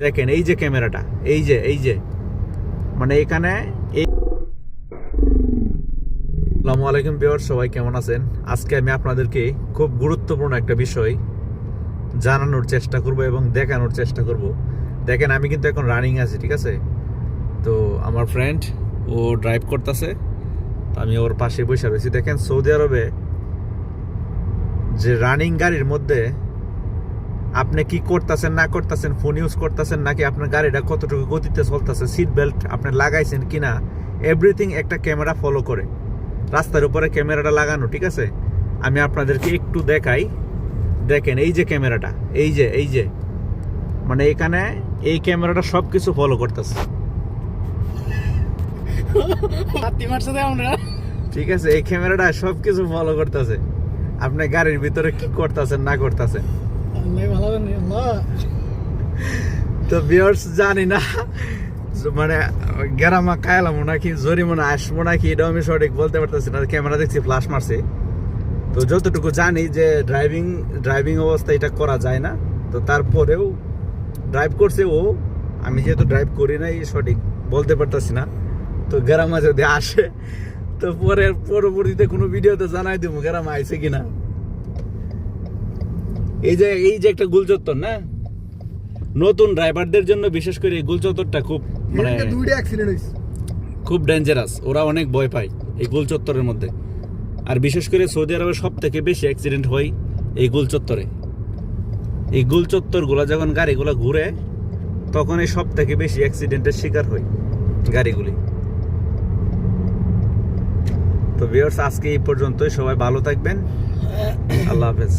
দেখেন, এই যে ক্যামেরাটা, এই যে এই যে। মানে এখানে এই আসসালামু আলাইকুম বিয়ার সবাই কেমন আছেন? আজকে আমি আপনাদেরকে খুব গুরুত্বপূর্ণ একটা বিষয় জানানোর চেষ্টা করব এবং দেখানোর চেষ্টা করব। দেখেন, আমি কিন্তু এখন রানিং আছি, ঠিক আছে? তো আমার ফ্রেন্ড ও ড্রাইভ করতেছে। আমি ওর পাশে বসে রয়েছি। দেখেন, সৌদি আরবে যে রানিং গাড়ির মধ্যে আপনি কি করতেছেন না করতেছেন ফোন ইউজ করতেছেন নাকি আপনার গাড়িটা কতটুকু গতিতে চলতেছে সিট বেল্ট আপনি লাগাইছেন কিনা এভরিথিং একটা ক্যামেরা ফলো করে। রাস্তার উপরে ক্যামেরাটা লাগানো ঠিক আছে? আমি আপনাদেরকে একটু দেখাই। দেখেন এই যে ক্যামেরাটা এই যে এই যে। মানে এখানে এই ক্যামেরাটা সব কিছু ফলো করতেছে ঠিক আছে এই ক্যামেরাটা সব কিছু ফলো করতেছে। আপনি গাড়ির ভিতরে কি করতেছেন না করতেছেন? তো ভিউয়ার্স জানি না। মানে গেরামা খাইলাম নাকি জরিমানা আসব নাকি এটাও আমি সঠিক বলতে পারতেছি না, ক্যামেরা দেখছি ফ্লাশ মারছে। তো যতটুকু জানি যে ড্রাইভিং ড্রাইভিং অবস্থা এটা করা যায় না। তো তারপরেও ড্রাইভ করছে ও, আমি যেহেতু ড্রাইভ করি নাই, সঠিক বলতে পারতেছি না। তো গেরামা যদি আসে, তো পরে পরবর্তীতে কোনো ভিডিওতে জানাই দেবো গেরামা আইছে কিনা। এই যে এই যে একটা গুলচত্বর না? নতুন ড্রাইভারদের জন্য বিশেষ করে এই গুলচত্বরটা খুব মানে দুইটা অ্যাক্সিডেন্ট হইছে খুব ডেঞ্জারাস ওরা অনেক ভয় পায় এই গুলচত্বরের মধ্যে। আর বিশেষ করে সৌদি আরবে সব থেকে বেশি অ্যাক্সিডেন্ট হয় এই গুলচত্বরে। এই গুলচত্বরগুলো যখন গাড়িগুলো ঘুরে তখন এই সব থেকে বেশি অ্যাক্সিডেন্টের শিকার হয় গাড়িগুলি। তো ভিউয়ার্স আজকে এই পর্যন্তই। সবাই ভালো থাকবেন। আল্লাহ হাফেজ।